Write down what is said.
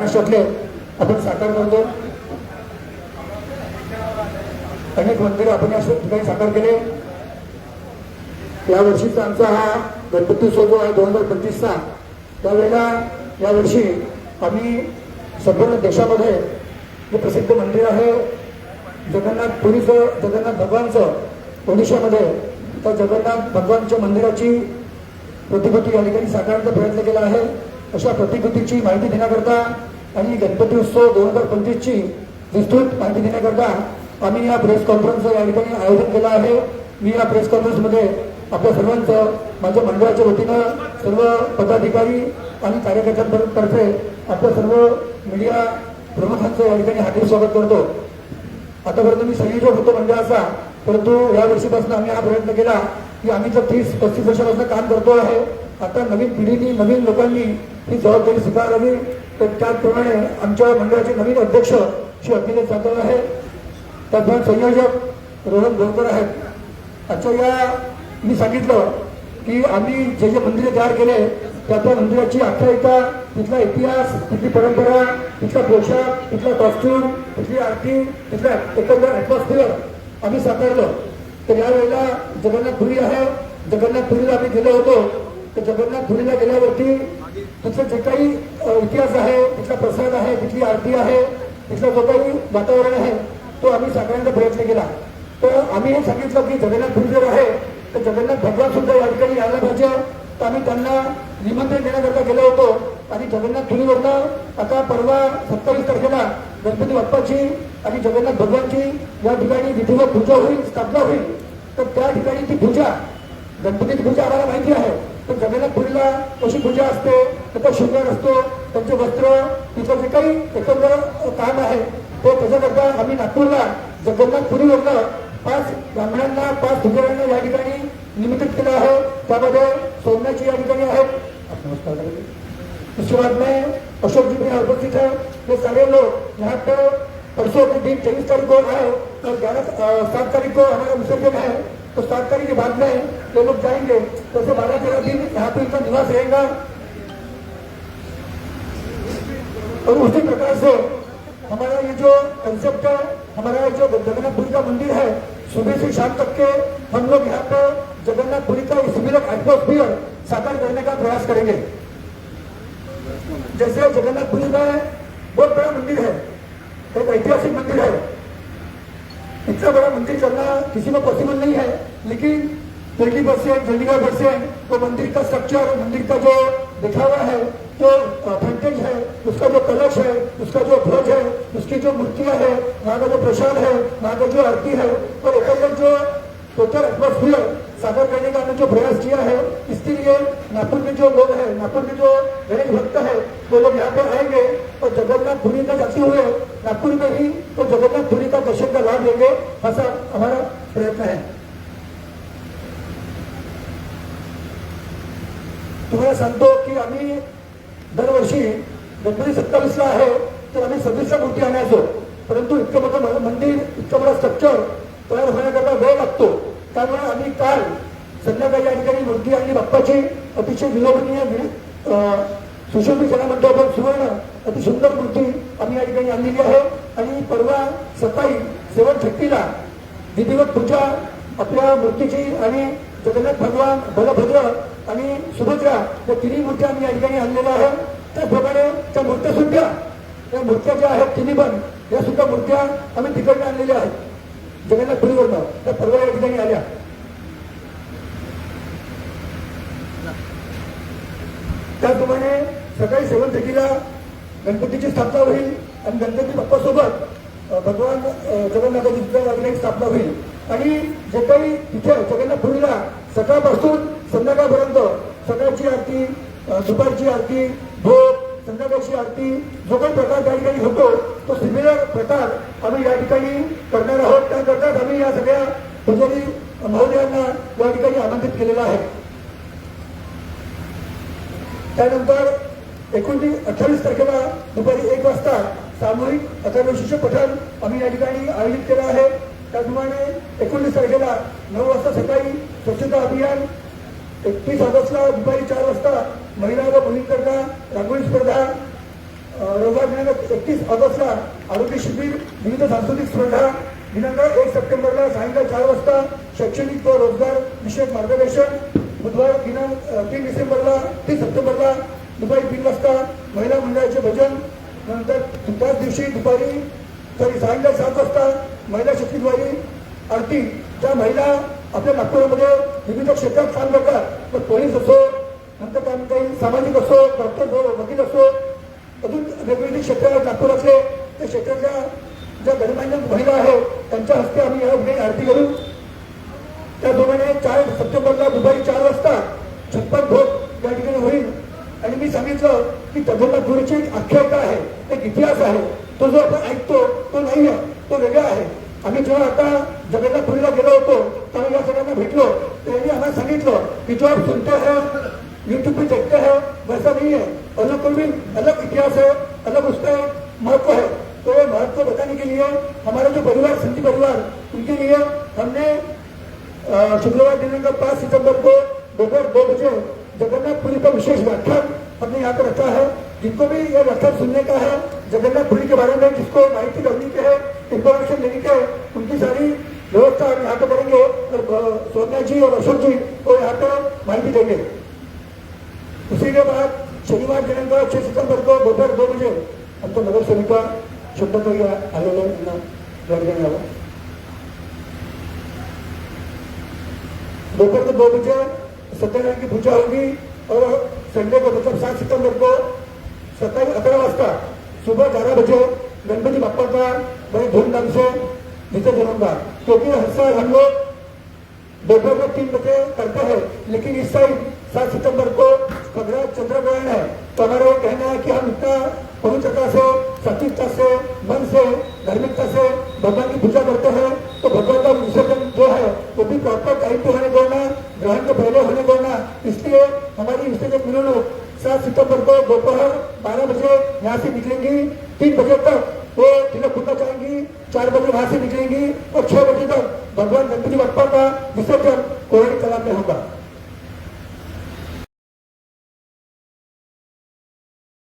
महाराष्ट्रातले आपण साकार करतो. अनेक मंदिरं आपण या ठिकाणी साकार केले. या वर्षीचा आमचा हा गणपती उत्सव जो आहे दोन हजार पंचवीसचा त्यावेळेला यावर्षी आम्ही संपूर्ण देशामध्ये जे प्रसिद्ध मंदिर आहे जगन्नाथ पुरीचं जगन्नाथ भगवानचं ओडिशामध्ये त्या जगन्नाथ भगवानच्या मंदिराची प्रतिकृती या ठिकाणी साकारण्याचा प्रयत्न केला आहे. अशा प्रतिकृतीची माहिती देण्याकरता आणि गणपती उत्सव दोन हजार पंचवीसची विस्तृत माहिती देण्याकरता आम्ही या प्रेस कॉन्फरन्सचं या ठिकाणी आयोजन केलं आहे. मी या प्रेस कॉन्फरन्समध्ये आपल्या सर्वांचं माझ्या मंडळाच्या वतीनं सर्व पदाधिकारी आणि कार्यकर्त्यांतर्फे आपल्या सर्व मीडिया प्रमुखांचं या ठिकाणी हार्दिक स्वागत करतो. आतापर्यंत मी संयोजक होतो मंडळाचा परंतु या वर्षीपासून आम्ही हा प्रयत्न केला की आम्ही जर तीस पस्तीस वर्षापासून काम करतो आहे आता नवीन पिढीने नवीन लोकांनी ही जबाबदारी स्वीकारावी. तर त्याचप्रमाणे आमच्या मंडळाचे नवीन अध्यक्ष श्री अखिलेश जाधव आहे. त्याचप्रमाणे संयोजक रोहन गोलकर आहेत. अच्छा या मी सांगितलं की आम्ही जे जे मंदिरे तयार केले त्या त्या मंदिराची आख्यायिका तिथला इतिहास तिथली परंपरा तिथला पोशाख तिथला कॉस्ट्युम तिथली आरती तिथला एकंदर ॲटमॉस्फिअर आम्ही साकारलं. तर यावेळेला जगन्नाथपुरी आहे. जगन्नाथपुरीला आम्ही गेलो होतो. तर जगन्नाथ पुरीला गेल्यावरती त्याचा जे काही इतिहास आहे तिथला प्रसाद आहे तिथली आरती आहे तिथलं जो काही वातावरण आहे तो आम्ही सांगण्याचा प्रयत्न केला. तर आम्ही हे सांगितलं की जगन्नाथपुरी जर आहे तर जगन्नाथ भगवान सुद्धा या ठिकाणी यायला पाहिजे. तर आम्ही त्यांना निमंत्रण देण्याकरता गेलो होतो. आणि जगन्नाथपुरीवरनं आता परवा सत्तावीस तारखेला गणपती बाप्पाची आणि जगन्नाथ भगवानची या ठिकाणी विधिवत पूजा होईल स्थापना होईल. तर त्या ठिकाणी ती पूजा गणपतीची पूजा आम्हाला माहिती आहे. तर जगन्नाथपुरीला कशी पूजा असते त्याचा शृंगार असतो त्यांचे वस्त्र तिथं जे काही एकंदर काम आहे तो त्याच्याकरता आम्ही नागपूरला जगन्नाथपुरीवरनं पाच ब्राह्मणांना पाच पुजाऱ्यांना या ठिकाणी निमित्त केलं आहे. त्यामध्ये सोन्याची या ठिकाणी आहेत. नमस्कार. करेंगे। बाद में अशोक जी भी उपस्थित है ये सारे लोग यहाँ पे परसों के दिन तेईस तारीख को आए और ग्यारह सात तारीख को हमारा विसर्जन है तो सात तारीख के बाद में ये लोग जाएँगे तो ऐसे बारह तेरह दिन यहाँ पे इनका निवास रहेगा। और उसी प्रकार से हमारा ये जो कंसेप्ट है, हमारा जो जगन्नाथपुरी का मंदिर है, सुबह से शाम तक के हम लोग यहाँ पे जगन्नाथपुरी का सिमिलर एटमोस्फियर साकार करने का प्रयास करेंगे। जैसे जगन्नाथपुरी में बहुत बड़ा मंदिर है, एक ऐतिहासिक मंदिर है। इतना बड़ा मंदिर करना किसी को पॉसिबल नहीं है। लेकिन दिल्ली बस से चंडीगढ़ बस से वो मंदिर का स्ट्रक्चर मंदिर का जो दिखावा है, जो फ्रंटेज है, उसका जो कलश है, उसका जो ध्वज है, उसकी जो मूर्तियाँ है, वहाँ का जो प्रसाद है, वहाँ का जो आरती है, और एकंदर जो टोटल एटमोस्फियर साकार करने का हमने जो प्रयास किया है, इसके लिए नागपुर के जो लोग हैं, नागपुर के जो गणेश भक्त है, वो लोग यहाँ पर आएँगे। तो जगन्नाथ पुरी का जाते हुए नागपुर में ही तो जगन्नाथपुरी का दर्शन का लाभ लेंगे ऐसा हमारा प्रयत्न है तुम्हाला सांगतो की आम्ही दरवर्षी गणपती सत्तावीसला आहे तर आम्ही सव्वीसला मूर्ती आणायचो. परंतु इतकं मोठं मंदिर इतकं मोठं स्ट्रक्चर तयार होण्याकरता वेळ लागतो. त्यामुळे आम्ही काल संध्याकाळी या ठिकाणी मूर्ती आणि बाप्पाची अतिशय विलोभनीय अं, सुशोभित ज्याला आपण सुवर्ण अति सुंदर मूर्ती आम्ही या ठिकाणी आणलेली आहे. आणि परवा सकाळी सेवन थर्टीला विधिवत पूजा आपल्या मूर्तीची आणि जगन्नाथ भगवान बलभद्र आणि सुभद्रा या तिन्ही मूर्त्या आम्ही या ठिकाणी आणलेल्या आहेत. त्याचप्रमाणे त्या मूर्त्या सुद्धा त्या मूर्त्या ज्या आहेत तिन्ही पण या सुद्धा मूर्त्या आम्ही तिकडनं आणलेल्या आहेत. जगन्नाथपुरीवरनं त्या परवा या ठिकाणी आल्या. त्याचप्रमाणे सकाळी सेवन थर्टीला गणपतीची स्थापना होईल. आणि गणपती बाप्पासोबत भगवान जगन्नाथाची सुद्धा स्थापना होईल. आणि जे काही तिथे जगन्नाथपुरीला सकाळपासून संध्याकाळपर्यंत सकाळची आरती दुपारची आरती भोग संध्याकाळची आरती जो काही प्रकार त्या ठिकाणी होतो तो सिमिलर प्रकार आम्ही या ठिकाणी करणार आहोत. त्याकरताच आम्ही या सगळ्या पुजारी महोदयांना या ठिकाणी आमंत्रित केलेला आहे. त्यानंतर एकोणतीस अठ्ठावीस तारखेला दुपारी एक वाजता सामूहिक अथर्वशिष्य पठण आम्ही या ठिकाणी आयोजित केलं आहे. त्याचप्रमाणे एकोणीस तारखेला नऊ वाजता सकाळी स्वच्छता अभियान एकतीस ऑगस्टला दुपारी चार वाजता महिला व मुलींकरता रांगोळी स्पर्धा रोजगार दिनांक एकतीस ऑगस्टला आरोग्य शिबिर विविध सांस्कृतिक स्पर्धा दिनांक एक सप्टेंबरला सायंकाळी चार वाजता शैक्षणिक व रोजगार विषयक मार्गदर्शन बुधवार दिनांक तीन डिसेंबरला तीन सप्टेंबरला दुपारी तीन वाजता महिला मंडळाचे भजन नंतर त्याच दिवशी दुपारी तरी सायंकाळी सात वाजता महिला शक्तीद्वारी आरती. ज्या महिला आपल्या नागपूरमध्ये विविध क्षेत्रात काम करतात. मग पोलीस असो नंतर काय म्हणता येईल सामाजिक असो डॉक्टर असो वकील असो अजून वेगवेगळी क्षेत्र आहेत नागपुरातले त्या क्षेत्रातल्या ज्या गणमान्य महिला आहेत त्यांच्या हस्ते आम्ही या आरती करू. त्याप्रमाणे चार सप्टेंबरला दुपारी की जगन्नाथपुरीची एक आख्यायिका आहे, एक इतिहास आहे. तो जो आपण ऐकतो तो नाही आहे तो वेगळा आहे. आम्ही जेव्हा आता जगन्नाथपुरीला गेलो होतो, तेव्हा या सगळ्यांना भेटलो. तर यांनी आम्हाला सांगितलं की जो आप सुनते हैं यूट्यूब पे देखते हैं, वैसा नहीं है. अलग कोई भी, अलग इतिहास है, अलग उसका महत्व है. तो ये महत्व बताने के लिए हमारा जो परिवार संधि परिवार, उनके लिए हमने शुक्रवार दिनांक पाँच सितंबर को दोपहर दो बजे जगन्नाथपुरी का विशेष व्याख्यान हमने यहाँ पर रखा है। जिनको भी ये व्याख्यान सुनने का है जगन्नाथपुरी के बारे में, जिसको माहिती करनी के है इंफॉर्मेशन लेने के है उनकी सारी व्यवस्था हम यहाँ पे करेंगे। सोनिया जी और अशोक जी को यहाँ पे माहिती देंगे। उसी के बाद शनिवार दिनांक छह सितंबर को दोपहर दो बजे आमच्या शब्दताई आलेले यांना या ठिकाणी यावं दोपहर को दो बजे सत्यनारायण की पूजा होगी और संडे को मतलब सात सितंबर को सत्ताईस अकरा वाजता सुबह ग्यारह बजे गणपति बापा का बड़े धूमधाम से विसर्जन होगा क्योंकि हर साल हम लोग दोपहर को तीन बजे करते हैं, लेकिन इस साल सात सितंबर को पगड़ा चंद्र ग्रहण है. तो हमारा ये कहना है कि हम इतना पवित्रता से सचिवता से, मन से, धार्मिकता से, भगवान से निकलेंगी तीन बजे तक वो तिलक पूजा जाएंगी चार बजे वहां से निकलेंगी और छह बजे तक भगवान गणपति बप्पा का विसर्जन